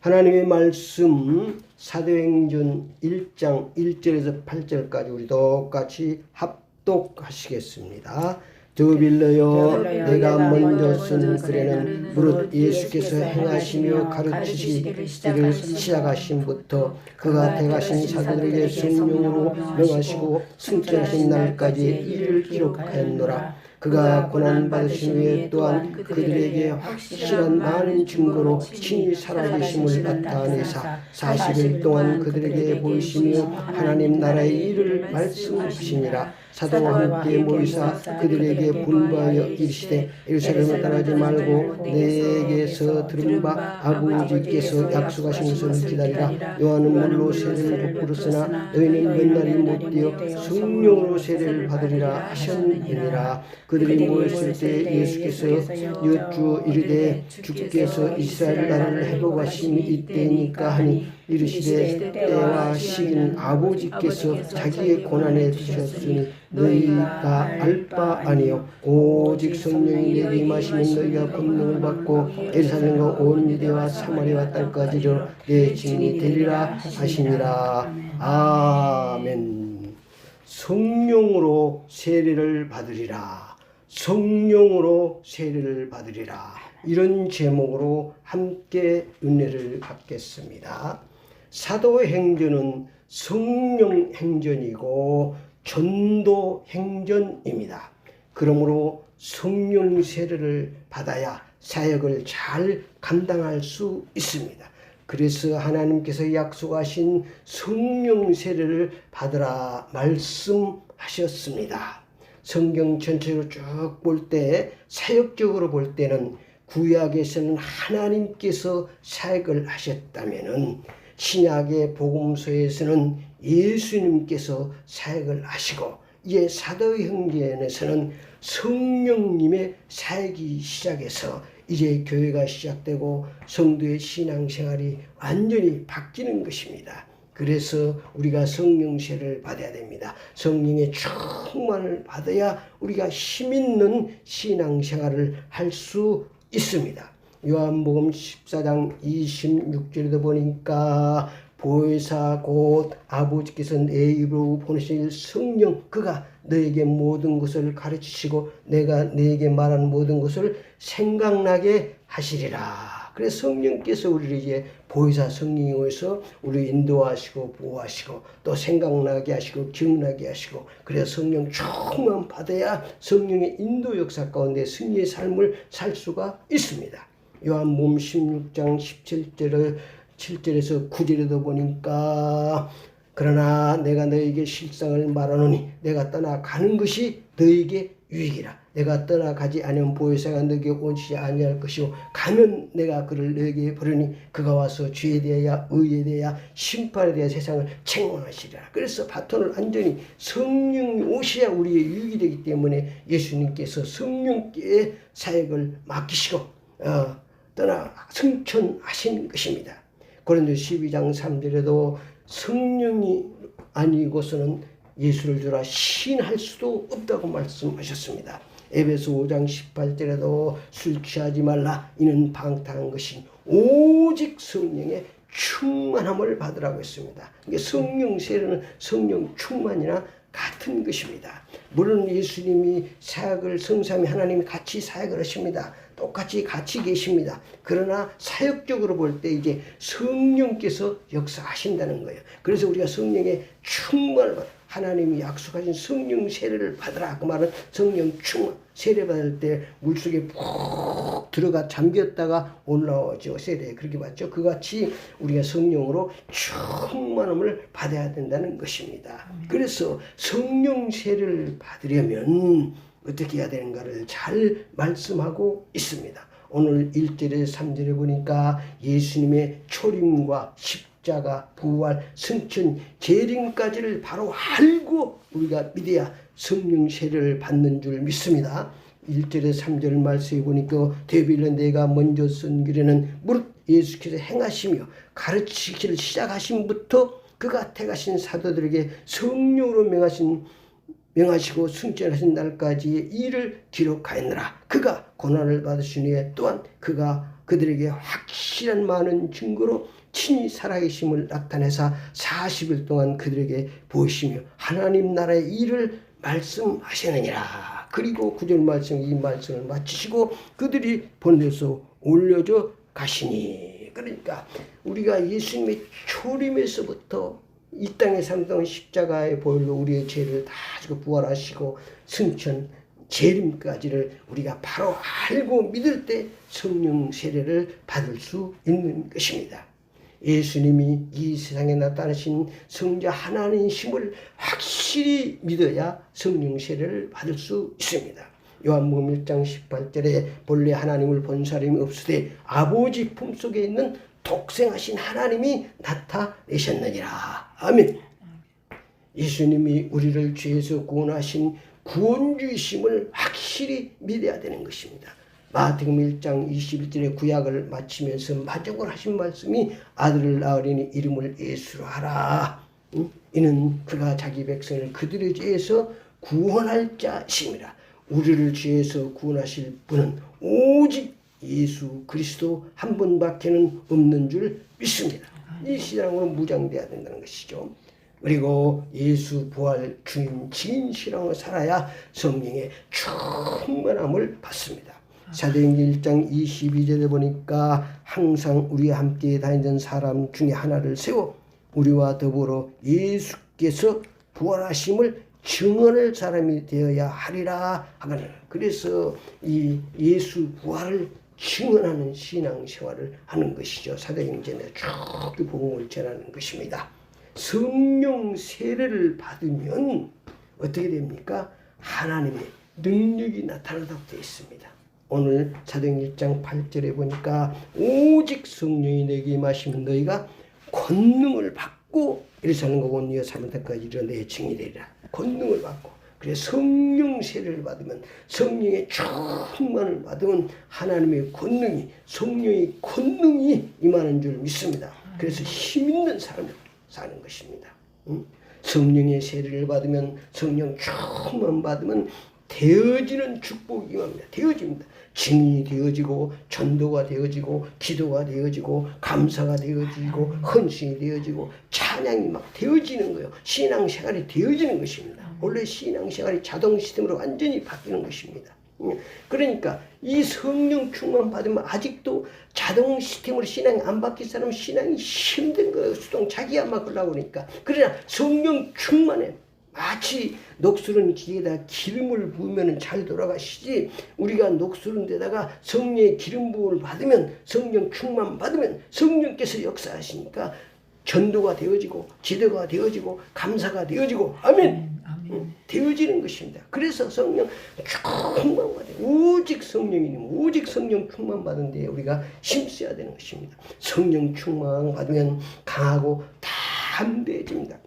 하나님의 말씀 사도행전 1장 1절에서 8절까지 우리 똑같이 합독하시겠습니다. 드빌러여 내가 먼저 쓴 글에는 무릇 예수께서 행하시며 가르치시기를 시작하심부터 그가 대가신 사도들에게 성령으로 명하시고 승천하신 날까지 이를 기록하였노라. 그가 고난 받으신 후에 또한 그들에게 확실한 많은 증거로 친히 살아계심을 나타내사 40일 동안 그들에게 보이시며 하나님 나라의 일을 말씀하시니라 사도와 함께 모이사 그들에게 분부하여 이르시되 예루살렘을 떠나지 말고 내게서 들은 바 아버지께서 약속하신 것을 기다리라. 요한은 물로 세례를 베풀었으나 너희는 몇 날이 못 되어 성령으로 세례를 받으리라 하셨느니라. 그들이 모였을 때 예수께서 여쭈어 이르되 주께서 이스라엘 나라를 회복하심이 이때니까 하니 이르시되 때와 시기는 아버지께서 자기의 고난에 드셨으니 너희가 알 바 아니요. 오직 성령이 내게 임하시면 너희가 권능을 받고 에르사렘과 온 유대와 사마리아 땅까지로 내 증인이 되리라 하시니라. 아멘. 성령으로 세례를 받으리라. 성령으로 세례를 받으리라. 이런 제목으로 함께 은혜를 받겠습니다. 사도행전은 성령 행전이고 전도 행전입니다. 그러므로 성령 세례를 받아야 사역을 잘 감당할 수 있습니다. 그래서 하나님께서 약속하신 성령 세례를 받으라 말씀하셨습니다. 성경 전체로 쭉 볼 때 사역적으로 볼 때는 구약에서는 하나님께서 사역을 하셨다면은 신약의 복음서에서는 예수님께서 사역을 하시고 이제 사도행전에서는 성령님의 사역이 시작해서 이제 교회가 시작되고 성도의 신앙생활이 완전히 바뀌는 것입니다. 그래서 우리가 성령세를 받아야 됩니다. 성령의 충만을 받아야 우리가 힘 있는 신앙생활을 할 수 있습니다. 요한복음 14장 26절에도 보니까 보혜사 곧 아버지께서 내 입으로 보내실 성령 그가 너에게 모든 것을 가르치시고 내가 너에게 말하는 모든 것을 생각나게 하시리라. 그래서 성령께서 우리를 이제 보혜사 성령이 오셔서 우리 인도하시고 보호하시고 또 생각나게 하시고 기억나게 하시고 그래서 성령 충만 받아야 성령의 인도 역사 가운데 승리의 삶을 살 수가 있습니다. 요한복음 16장 17절을 7절에서 9절에도 보니까 그러나 내가 너에게 실상을 말하노니 내가 떠나가는 것이 너에게 유익이라. 내가 떠나가지 않으면 보혜사가 너에게 오지 아니할 것이요. 가면 내가 그를 너에게 버리니 그가 와서 죄에 대하여 의에 대하여 심판에 대하여 세상을 책망하시리라. 그래서 바톤을 완전히 성령이 오셔야 우리의 유익이 되기 때문에 예수님께서 성령께 사역을 맡기시고 어, 떠나 승천하신 것입니다. 고린도 12장 3절에도 성령이 아니고서는 예수를 주라 시인할 수도 없다고 말씀하셨습니다. 에베소 5장 18절에도 술 취하지 말라 이는 방탕한 것이 오직 성령의 충만함을 받으라고 했습니다. 이게 성령 세례는 성령 충만이나 같은 것입니다. 물론 예수님이 사역을 성삼이 하나님이 같이 사역을 하십니다. 똑같이 같이 계십니다. 그러나 사역적으로 볼 때 이제 성령께서 역사하신다는 거예요. 그래서 우리가 성령의 충만을 받 하나님이 약속하신 성령 세례를 받으라. 그 말은 성령 충만 세례 받을 때 물속에 푹 들어가 잠겼다가 올라오죠. 세례. 그렇게 받죠? 그같이 우리가 성령으로 충만함을 받아야 된다는 것입니다. 그래서 성령 세례를 받으려면 어떻게 해야 되는가를 잘 말씀하고 있습니다 오늘 1절에 3절에 보니까 예수님의 초림과 십자가, 부활, 승천, 재림까지를 바로 알고 우리가 믿어야 성령 세례를 받는 줄 믿습니다. 1절에 3절 말씀에 보니까 데빌은 내가 먼저 쓴 길에는 무릇 예수께서 행하시며 가르치기를 시작하신부터 그가 택하신 사도들에게 성령으로 명하신 명하시고 승천하신 날까지의 일을 기록하였느라 그가 고난을 받으신 후에 또한 그가 그들에게 확실한 많은 증거로 친히 살아계심을 나타내사 40일 동안 그들에게 보이시며 하나님 나라의 일을 말씀하시느니라. 그리고 구절 말씀 이 말씀을 마치시고 그들이 보내서 올려져 가시니. 그러니까 우리가 예수님의 초림에서부터 이 땅에 살던 십자가의 보혈로 우리의 죄를 다 지고 부활하시고 승천 재림까지를 우리가 바로 알고 믿을 때 성령 세례를 받을 수 있는 것입니다. 예수님이 이 세상에 나타나신 성자 하나님심을 확실히 믿어야 성령 세례를 받을 수 있습니다. 요한복음 1장 18절에 본래 하나님을 본 사람이 없으되 아버지 품속에 있는 독생하신 하나님이 나타내셨느니라. 아멘. 예수님이 우리를 죄에서 구원하신 구원주이심을 확실히 믿어야 되는 것입니다. 마태복음 1장 21절의 구약을 마치면서 마지막으로 하신 말씀이 아들을 낳으리니 이름을 예수로 하라. 응? 이는 그가 자기 백성을 그들의 죄에서 구원할 자심이라. 우리를 죄에서 구원하실 분은 오직 예수 그리스도 한 분밖에는 없는 줄 믿습니다. 이 신앙으로 무장돼야 된다는 것이죠. 그리고 예수 부활 주님 진실함을 살아야 성령의 충만함을 받습니다. 사도행전 1장 22절에 보니까 항상 우리와 함께 다니던 사람 중에 하나를 세워 우리와 더불어 예수께서 부활하심을 증언할 사람이 되어야 하리라 하거든. 그래서 이 예수 부활을 증언하는 신앙 생활을 하는 것이죠. 사도행전에 쭉 복음을 전하는 것입니다. 성령 세례를 받으면 어떻게 됩니까? 하나님의 능력이 나타나다고 되어 있습니다. 오늘 사도행 1장 8절에 보니까 오직 성령이 내게 임하시면 너희가 권능을 받고 이렇게 하는 거고 니가 사면까지 이르러 내 증이 되리라. 권능을 받고 그래 성령 세례를 받으면 성령의 충만을 받으면 하나님의 권능이 성령의 권능이 임하는 줄 믿습니다. 그래서 힘 있는 삶을 사는 것입니다. 응? 성령의 세례를 받으면 성령 충만 받으면 되어지는 축복이 임합니다. 되어집니다. 증인이 되어지고 전도가 되어지고 기도가 되어지고 감사가 되어지고 헌신이 되어지고 찬양이 막 되어지는 거예요. 신앙생활이 되어지는 것입니다. 원래 신앙생활이 자동 시스템으로 완전히 바뀌는 것입니다. 예. 그러니까 이 성령 충만 받으면 아직도 자동 시스템으로 신앙이 안 바뀐 사람은 신앙이 힘든 거예요. 수동 자기야 막 그러려고 그러니까. 그러나 성령 충만해. 마치 녹슬은 기계에다 기름을 부으면 잘 돌아가시지 우리가 녹슬은 데다가 성령의 기름 부음을 받으면 성령 충만 받으면 성령께서 역사하시니까 전도가 되어지고 기도가 되어지고 감사가 되어지고 아멘 응, 되어지는 것입니다. 그래서 성령 충만 받아 오직 성령이니 오직 성령 충만 받은 데에 우리가 힘써야 되는 것입니다. 성령 충만 받으면 강하고 담대해집니다.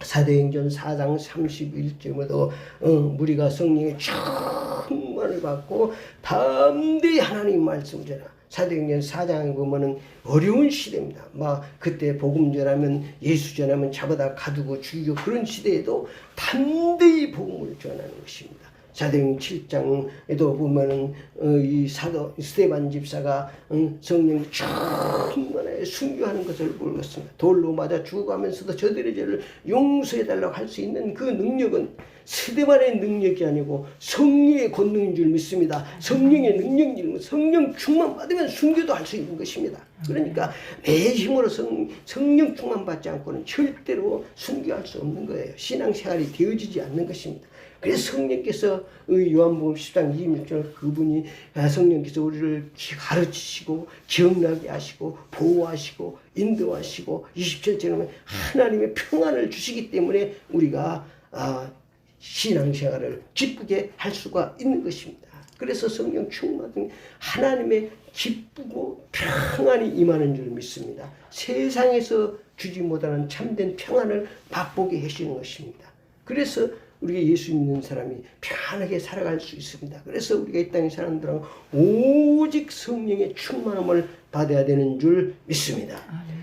사도행전 4장 31절에도 어, 무리가 성령의 충만을 받고 담대히 하나님 말씀 전하. 사도행전 4장에 보면은 어려운 시대입니다. 막 그때 복음 전하면 예수 전하면 잡아다 가두고 죽이고 그런 시대에도 담대히 복음을 전하는 것입니다. 사도행 7장에도 보면은 어, 이 사도 스테반 집사가 응, 성령 충만하게 순교하는 것을 보았습니다. 돌로 맞아 죽어가면서도 저들의 죄를 용서해 달라고 할 수 있는 그 능력은 스테반의 능력이 아니고 성령의 권능인 줄 믿습니다. 성령의 능력인 성령 충만 받으면 순교도 할 수 있는 것입니다. 그러니까 내 힘으로 성, 성령 충만 받지 않고는 절대로 순교할 수 없는 거예요. 신앙생활이 되어지지 않는 것입니다. 그래서 성령께서 요한복음 10장 26절 그분이 아, 성령께서 우리를 가르치시고 기억나게 하시고 보호하시고 인도하시고 27절에 하나님의 평안을 주시기 때문에 우리가 아, 신앙생활을 기쁘게 할 수가 있는 것입니다. 그래서 성령 충만은 하나님의 기쁘고 평안이 임하는 줄 믿습니다. 세상에서 주지 못하는 참된 평안을 맛보게 해주는 것입니다. 그래서 우리가 예수 믿는 사람이 편하게 살아갈 수 있습니다. 그래서 우리가 이 땅의 사람들은 오직 성령의 충만함을 받아야 되는 줄 믿습니다.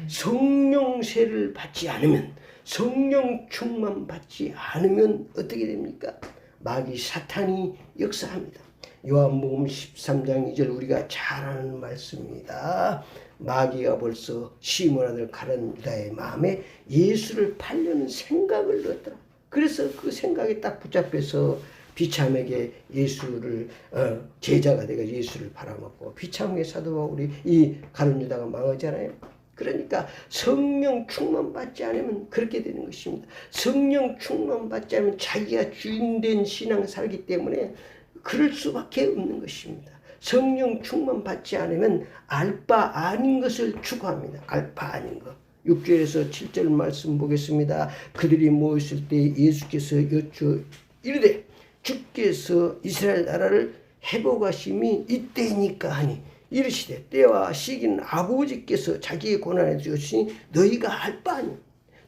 성령세를 받지 않으면 성령 충만 받지 않으면 어떻게 됩니까? 마귀 사탄이 역사합니다. 요한복음 13장 2절 우리가 잘 아는 말씀입니다. 마귀가 벌써 시몬 아들 가른 유다의 마음에 예수를 팔려는 생각을 넣었더라. 그래서 그 생각이 딱 붙잡혀서 비참에게 예수를 어, 제자가 되가 예수를 팔아먹고 비참하게 사도가 우리 이 가룟 유다가 망하잖아요. 그러니까 성령 충만 받지 않으면 그렇게 되는 것입니다. 성령 충만 받지 않으면 자기가 주인된 신앙 살기 때문에 그럴 수밖에 없는 것입니다. 성령 충만 받지 않으면 알바 아닌 것을 추구합니다. 알바 아닌 것. 6절에서 7절 말씀 보겠습니다. 그들이 모였을 때 예수께서 여쭈 이르되 주께서 이스라엘 나라를 회복하심이 이때니까 하니 이르시되 때와 시기는 아버지께서 자기의 고난에 주셨으니 너희가 알 바 아니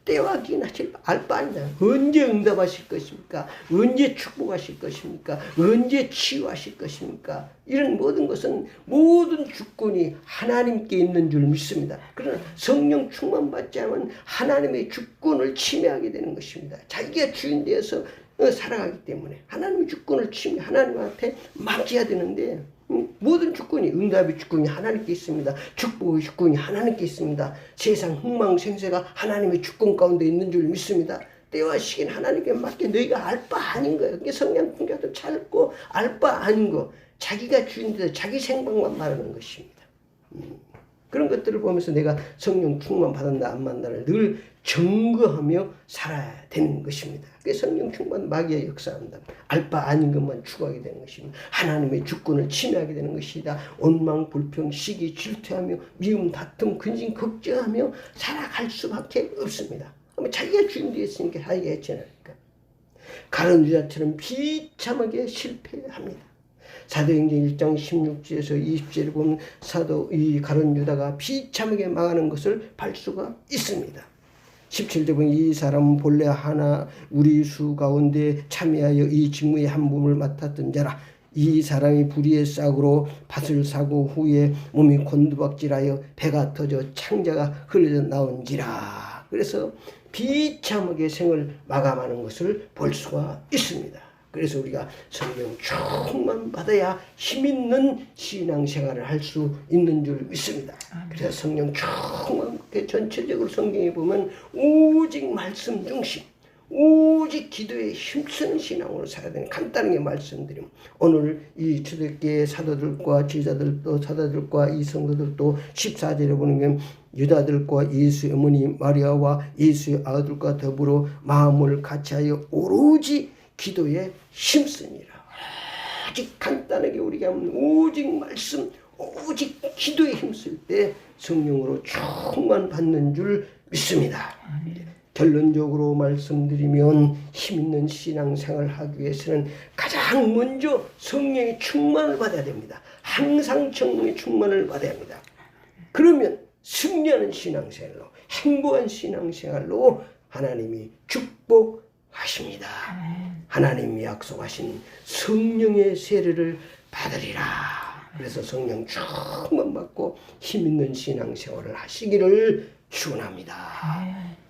때와 기나 알바 아니다. 언제 응답하실 것입니까? 언제 축복하실 것입니까? 언제 치유하실 것입니까? 이런 모든 것은 모든 주권이 하나님께 있는 줄 믿습니다. 그러나 성령 충만 받지 않으면 하나님의 주권을 침해하게 되는 것입니다. 자기가 주인 되어서 어, 살아가기 때문에 하나님의 주권을 침해 하나님한테 맡겨야 되는데 음, 모든 주권이 응답의 주권이 하나님께 있습니다. 축복의 주권이 하나님께 있습니다. 세상 흥망생세가 하나님의 주권 가운데 있는 줄 믿습니다. 때와 시기는 하나님께 맡겨 너희가 알 바 아닌 거예요. 그게 성령 풍자도 찾고 알 바 아닌 거. 자기가 주인데 자기 생각만 말하는 것입니다. 음, 그런 것들을 보면서 내가 성령 충만 받았나 안 받나를 늘 점거하며 살아야 되는 것입니다. 그게 성령 충만 마귀의 역사합니다. 알바 아닌 것만 추구하게 되는 것입니다. 하나님의 주권을 침해하게 되는 것이다. 원망, 불평, 시기, 질투하며 미움, 다툼, 근심, 걱정하며 살아갈 수밖에 없습니다. 그러면 자기가 주인 되었으니까 자기가 했잖아요. 가론 유다처럼 비참하게 실패합니다. 사도행전 1장 16절에서 20절에 보면 사도 이 가론 유다가 비참하게 망하는 것을 볼 수가 있습니다. 17절 보면 이 사람은 본래 하나 우리 수 가운데 참여하여 이 직무의 한 부분을 맡았던 자라 이 사람이 불의의 싹으로 밭을 사고 후에 몸이 곤두박질하여 배가 터져 창자가 흘러져 나온지라 그래서 비참하게 생을 마감하는 것을 볼 수가 있습니다. 그래서 우리가 성령 충만 받아야 힘 있는 신앙생활을 할 수 있는 줄 믿습니다. 그래서 성령 충만 그 전체적으로 성경에 보면 오직 말씀 중심 오직 기도에 힘쓰는 신앙으로 살아야 되는 간단하게 말씀드리면 오늘 이 초대교회 사도들과 제자들도 사도들과 이 성도들도 14절에 보는 게 유다들과 예수의 어머니 마리아와 예수의 아들과 더불어 마음을 같이하여 오로지 기도에 힘쓰니라. 오직 간단하게 우리가 오직 말씀, 오직 기도에 힘쓸 때 성령으로 충만 받는 줄 믿습니다. 결론적으로 말씀드리면 힘 있는 신앙생활을 하기 위해서는 가장 먼저 성령의 충만을 받아야 됩니다. 항상 성령의 충만을 받아야 합니다. 그러면 승리하는 신앙생활로 행복한 신앙생활로 하나님이 축복 하십니다. 하나님이 약속하신 성령의 세례를 받으리라. 그래서 성령 충만 받고 힘 있는 신앙생활을 하시기를 축원합니다.